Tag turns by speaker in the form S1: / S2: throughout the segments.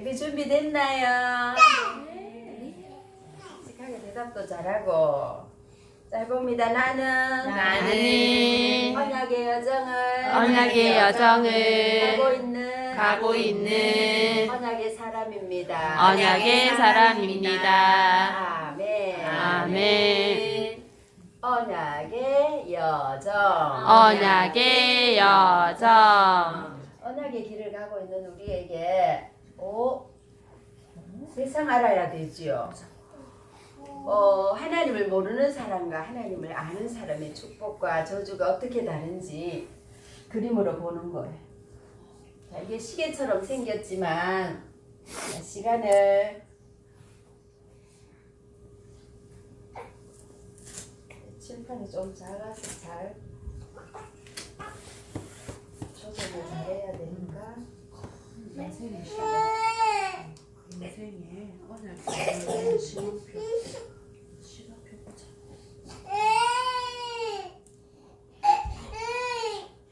S1: 예배 준비됐나요? 씩하게 대답도 잘하고 잘 봅니다. 나는
S2: 나는
S1: 언약의 여정을
S2: 언약의 여정을
S1: 가고 있는
S2: 가고 있는
S1: 언약의 사람입니다.
S2: 언약의 사람입니다.
S1: 아멘.
S2: 아멘.
S1: 언약의 여정.
S2: 언약의 여정.
S1: 언약의 길을 가고 있는 우리에게 오 세상 알아야 되지요. 어, 하나님을 모르는 사람과 하나님을 아는 사람의 축복과 저주가 어떻게 다른지 그림으로 보는 거예요. 자, 이게 시계처럼 생겼지만 자, 시간을 칠판이 좀 작아서 잘 조정을 잘해야 되니까
S3: 인생의 언약의 시간표, 시간표가 참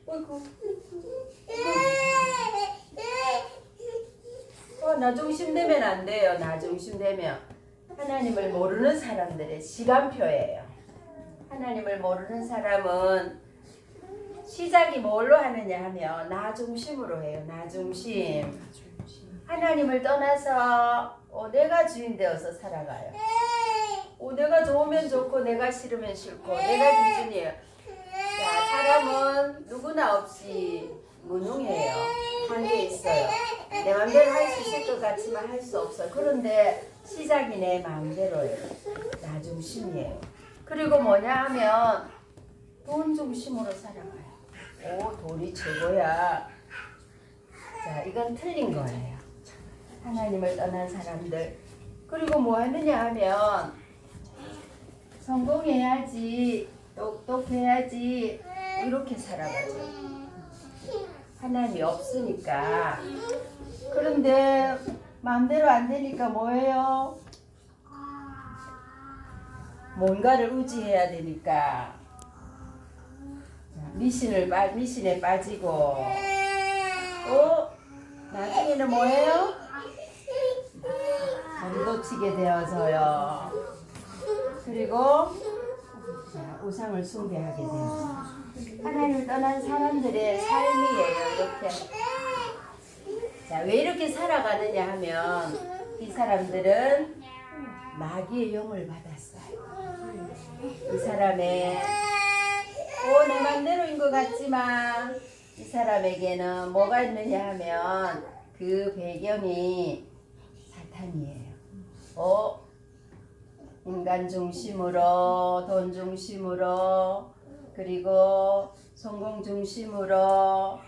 S1: 어이구 어, 나 중심 되면 안 돼요. 나 중심 되면 하나님을 모르는 사람들의 시간표예요. 하나님을 모르는 사람은 시작이 뭘로 하느냐 하면 나 중심으로 해요. 나 중심. 하나님을 떠나서 어, 내가 주인 되어서 살아가요. 어, 내가 좋으면 좋고 내가 싫으면 싫고 내가 기준이에요. 자, 사람은 누구나 없이 무능해요. 한계 있어요. 내 마음대로 할 수 있을 것 같지만 할 수 없어요. 그런데 시작이 내 마음대로예요. 나 중심이에요. 그리고 뭐냐 하면 돈 중심으로 살아가요. 오, 돈이 최고야. 자, 이건 틀린 거예요. 하나님을 떠난 사람들. 그리고 뭐 하느냐 하면 성공해야지, 똑똑해야지, 이렇게 살아가죠. 하나님이 없으니까. 그런데 마음대로 안 되니까 뭐예요? 뭔가를 의지해야 되니까 미신을 빠 미신에 빠지고 어 나중에는 뭐예요? 몸도 치게 되어서요. 그리고 자, 우상을 숭배하게 돼요. 하나님을 떠난 사람들의 삶이에요. 이렇게. 자, 왜 이렇게 살아가느냐 하면 이 사람들은 마귀의 영을 받았어요. 이 사람의 오, 내 맘대로인 것 같지만 이 사람에게는 뭐가 있느냐 하면 그 배경이 사탄이에요. 어, 인간 중심으로, 돈 중심으로, 그리고 성공 중심으로,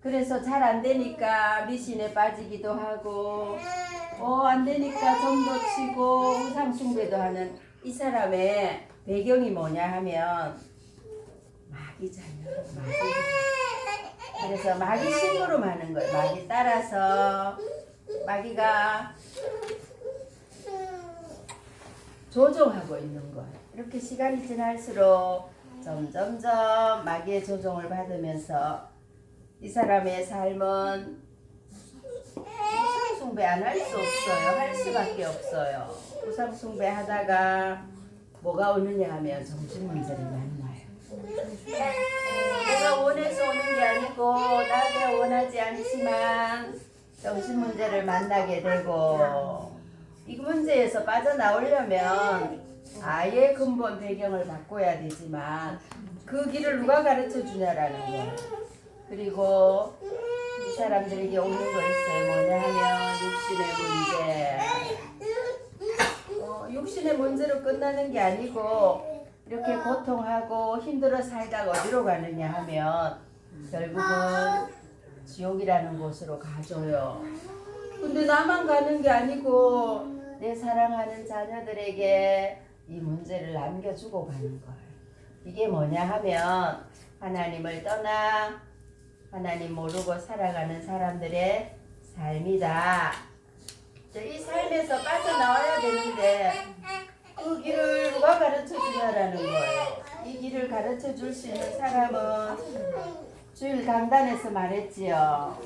S1: 그래서 잘 안 되니까 미신에 빠지기도 하고, 어, 안 되니까 점도 치고, 우상숭배도 하는 이 사람의 배경이 뭐냐 하면, 마귀잖아요. 마귀. 그래서 마귀 신으로 많은 거예요. 마귀 따라서, 마귀가 조종하고 있는 거예요. 이렇게 시간이 지날수록 점점점 마귀의 조종을 받으면서 이 사람의 삶은 우상 숭배 안 할 수 없어요. 할 수밖에 없어요. 우상 숭배 하다가 뭐가 오느냐 하면 정신 문제를 만나요. 내가 원해서 오는 게 아니고 나가 원하지 않지만 정신 문제를 만나게 되고 이 문제에서 빠져나오려면 아예 근본 배경을 바꿔야 되지만 그 길을 누가 가르쳐 주냐라는 거예요. 그리고 이 사람들에게 오는 거 있어요. 뭐냐 하면 육신의 문제. 어, 육신의 문제로 끝나는 게 아니고 이렇게 고통하고 힘들어 살다가 어디로 가느냐 하면 결국은 지옥이라는 곳으로 가줘요. 근데 나만 가는 게 아니고 내 사랑하는 자녀들에게 이 문제를 남겨주고 가는 거예요. 이게 뭐냐 하면 하나님을 떠나 하나님 모르고 살아가는 사람들의 삶이다. 이 삶에서 빠져나와야 되는데 그 길을 누가 가르쳐 주냐라는 거예요. 이 길을 가르쳐 줄 수 있는 사람은 주일 강단에서 말했지요.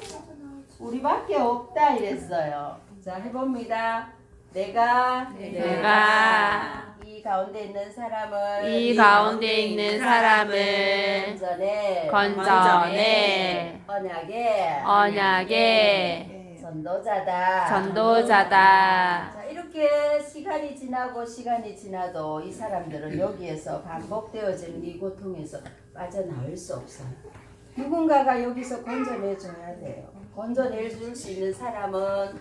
S1: 우리밖에 없다 이랬어요. 자 해봅니다. 내가
S2: 내가
S1: 이 가운데 있는 사람을
S2: 이 가운데 있는 사람을
S1: 건전해
S2: 건전해
S1: 언약의
S2: 언약의
S1: 전도자다.
S2: 전도자다.
S1: 자, 이렇게 시간이 지나고 시간이 지나도 이 사람들은 여기에서 반복되어지는 이 고통에서 빠져나올 수 없어요. 누군가가 여기서 건져내 줘야 돼요. 건져내 줄수 있는 사람은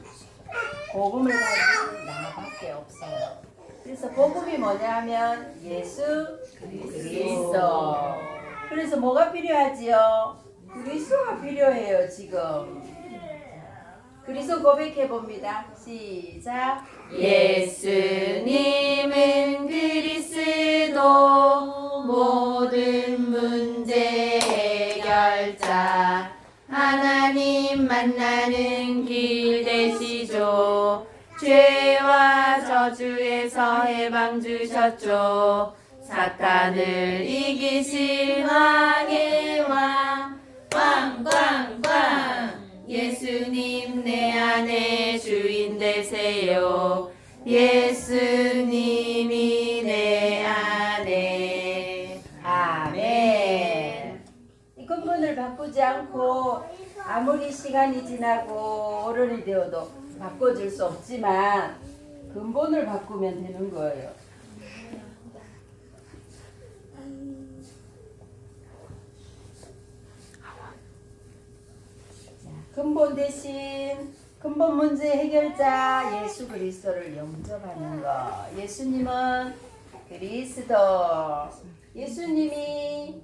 S1: 복음을 가진 나밖에 없어요. 그래서 복음이 뭐냐 하면 예수 그리스도. 그래서 뭐가 필요하지요? 그리스도가 필요해요, 지금. 그리스도 고백해 봅니다. 시작.
S2: 예수님은 그리스도 모든 문제 해결자 하나님 만나는 길 저주에서 해방 주셨죠. 사탄을 이기신 왕의 왕. 왕왕왕. 예수님 내 안에 주인 되세요. 예수님이 내 안에.
S1: 아멘. 이 근본을 바꾸지 않고 아무리 시간이 지나고 어른이 되어도 바꿔줄 수 없지만 근본을 바꾸면 되는 거예요. 자, 근본 대신 근본 문제 해결자 예수 그리스도를 영접하는 거. 예수님은 그리스도. 예수님이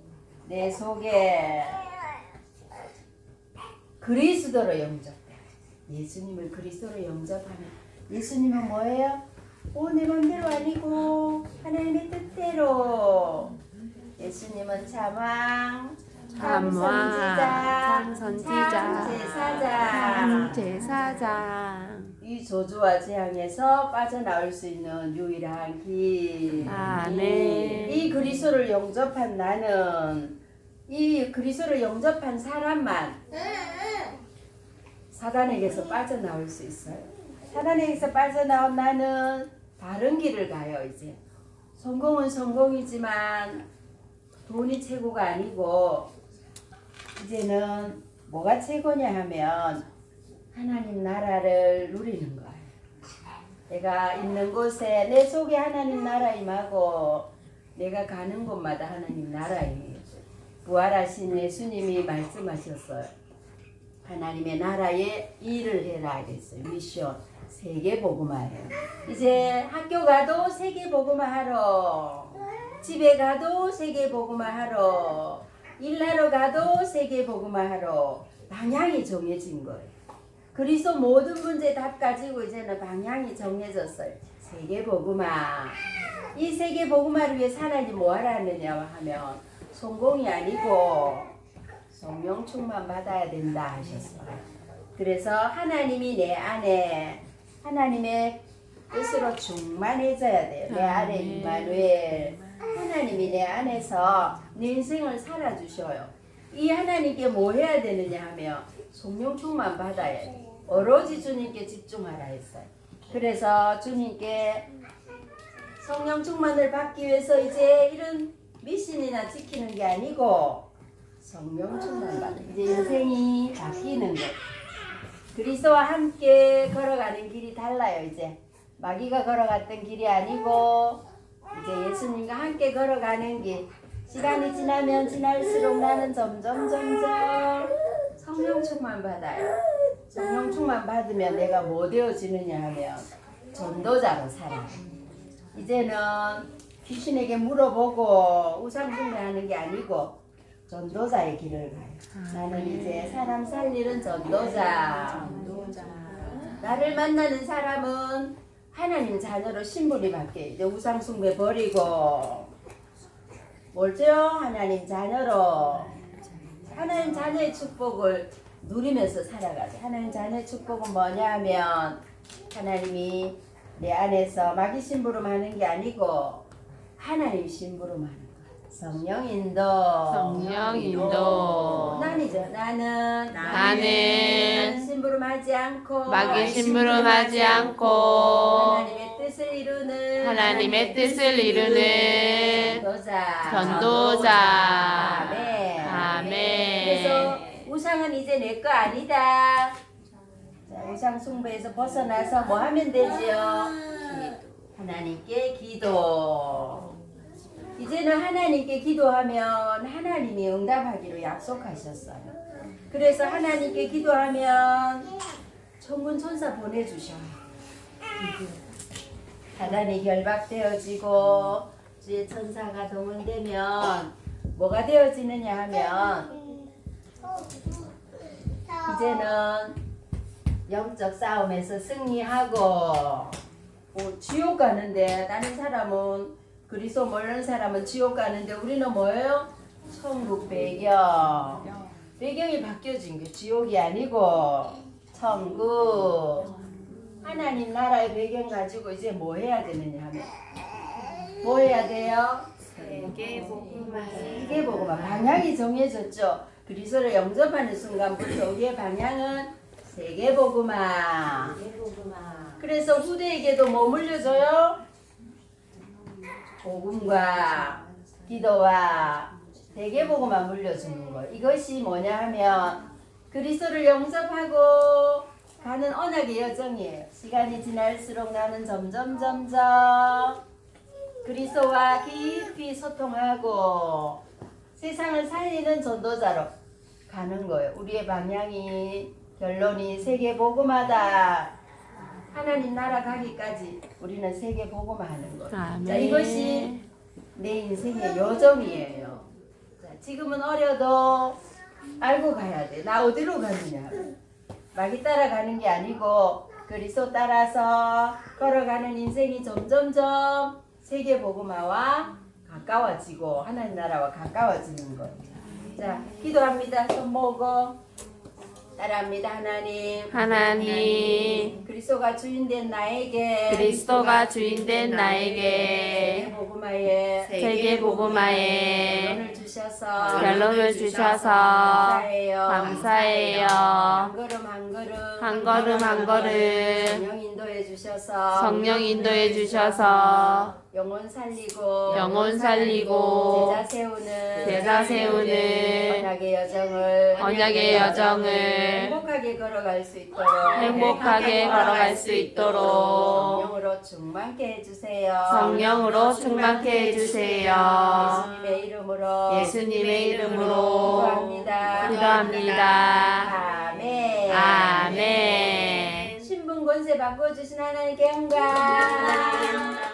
S1: 내 속에 그리스도로 영접해. 예수님을 그리스도로 영접하면 예수님은 뭐예요? 오, 내 맘대로 아니고 하나님의 뜻대로. 예수님은 참왕,
S2: 참왕,
S1: 참선지자,
S2: 참선지자.
S1: 제사장 이 저주와 재앙에서 빠져나올 수 있는 유일한 길.
S2: 아멘.
S1: 이 그리스도를 영접한 나는 이 그리스도를 영접한 사람만 사단에게서 빠져나올 수 있어요. 사단에게서 빠져나온 나는 다른 길을 가요, 이제. 성공은 성공이지만 돈이 최고가 아니고 이제는 뭐가 최고냐 하면 하나님 나라를 누리는 거예요. 내가 있는 곳에 내 속에 하나님 나라 임하고 내가 가는 곳마다 하나님 나라임이에요. 부활하신 예수님이 말씀하셨어요. 하나님의 나라에 일을 해라 이랬어요. 미션 세계 복음화예요. 이제 학교 가도 세계 복음화 하러 집에 가도 세계 복음화 하러 일하러 가도 세계 복음화 하러 방향이 정해진 거예요. 그리스도 모든 문제 답 가지고 이제는 방향이 정해졌어요. 세계 복음화. 이 세계 복음화를 위해 하나님 뭐 하라느냐 하면 성공이 아니고 성령 충만 받아야 된다 하셨어요. 그래서 하나님이 내 안에 하나님의 뜻으로 충만해져야 돼요. 내 안에
S2: 아멘.
S1: 임마누엘 하나님이 내 안에서 내 인생을 살아주셔요. 이 하나님께 뭐 해야 되느냐 하면 성령 충만 받아야 돼. 오로지 주님께 집중하라 했어요. 그래서 주님께 성령 충만을 받기 위해서 이제 이런 미신이나 지키는 게 아니고 성령 충만 받는 이제 인생이 바뀌는 거. 그리스도와 함께 걸어가는 길이 달라요 이제 마귀가 걸어갔던 길이 아니고 이제 예수님과 함께 걸어가는 길. 시간이 지나면 지날수록 나는 점점 점점 성령 충만 받아요. 성령 충만 받으면 내가 뭐 되어지느냐 하면 전도자로 살아. 이제는 귀신에게 물어보고 우상숭배하는 게 아니고 전도자의 길을 가요. 나는 이제 사람 살리는 전도자. 나를 만나는 사람은 하나님 자녀로 신분이 바뀌어 이제 우상 숭배 버리고 뭘죠? 하나님 자녀로 하나님 자녀의 축복을 누리면서 살아가죠. 하나님 자녀의 축복은 뭐냐 하면 하나님이 내 안에서 마귀 심부름 하는 게 아니고 하나님 심부름 하는 거. 성령 인도.
S2: 성령 인도.
S1: 난이죠. 나는
S2: 나는
S1: 심부름 심부름 하지 않고
S2: 마귀 심부름 하지 않고
S1: 하나님의 뜻을 이루는
S2: 하나님의 뜻을 이루는
S1: 전도자
S2: 전도자.
S1: 아멘.
S2: 아멘.
S1: 그래서 우상은 이제 내 거 아니다. 자, 우상 숭배에서 벗어나서 뭐 하면 되지요? 하나님께 기도. 이제는 하나님께 기도하면 하나님이 응답하기로 약속하셨어요. 그래서 하나님께 기도하면 천군 천사 보내주셔요. 하나님 결박되어지고 주의 천사가 동원되면 뭐가 되어지느냐 하면 이제는 영적 싸움에서 승리하고 뭐 지옥 가는데 다른 사람은 그리스도 모르는 사람은 지옥 가는데 우리는 뭐예요? 천국 배경 배경이 바뀌어진 게 지옥이 아니고 천국 하나님 나라의 배경 가지고 이제 뭐 해야 되느냐 하면 뭐 해야 돼요?
S2: 세계 복음화
S1: 세계 복음화 방향이 정해졌죠. 그리스도를 영접하는 순간부터 우리의 방향은 세계 복음화. 그래서 후대에게도 뭐 물려줘요? 복음과 기도와 복음화 물려주는 거. 이것이 뭐냐 하면 그리스도를 영접하고 가는 언약의 여정이에요. 시간이 지날수록 나는 점점 점점 그리스도와 깊이 소통하고 세상을 살리는 전도자로 가는 거예요. 우리의 방향이 결론이 세계 복음하다. 하나님 나라 가기까지 우리는 세계 복음하는 거예요.
S2: 아멘.
S1: 자, 이것이 내 인생의 여정이에요. 자, 지금은 어려도 알고 가야 돼. 나 어디로 가느냐. 마귀 따라가는 게 아니고 그리스도 따라서 걸어가는 인생이 점점점 세계 복음화와 가까워지고 하나님 나라와 가까워지는 거예요. 자, 기도합니다. 손 모으고 따라합니다. 하나님.
S2: 하나님
S1: 그리스도가 주인된 나에게
S2: 그리스도가 주인된
S1: 세계
S2: 나에게
S1: 복음화에
S2: 세계 복음화에
S1: 결론을 주셔서
S2: 결론을 주셔서
S1: 감사해요.
S2: 감사해요.
S1: 한 걸음 한 걸음
S2: 한 걸음 한 걸음
S1: 성령 인도해 주셔서
S2: 성령 인도해 주셔서
S1: 영혼 살리고
S2: 영혼 살리고
S1: 제자 세우는
S2: 제자 세우는
S1: 언약의 여정을
S2: 언약의 여정을
S1: 행복하게 걸어갈 수 있도록
S2: 행복하게 걸어갈 수 있도록
S1: 성령으로 충만케 해주세요.
S2: 성령으로 충만케 해주세요.
S1: 예수님의 이름으로
S2: 예수님의 이름으로
S1: 기도합니다.
S2: 기도합니다.
S1: 아멘.
S2: 아멘.
S1: 신분 권세 바꿔주신 하나님께 영광.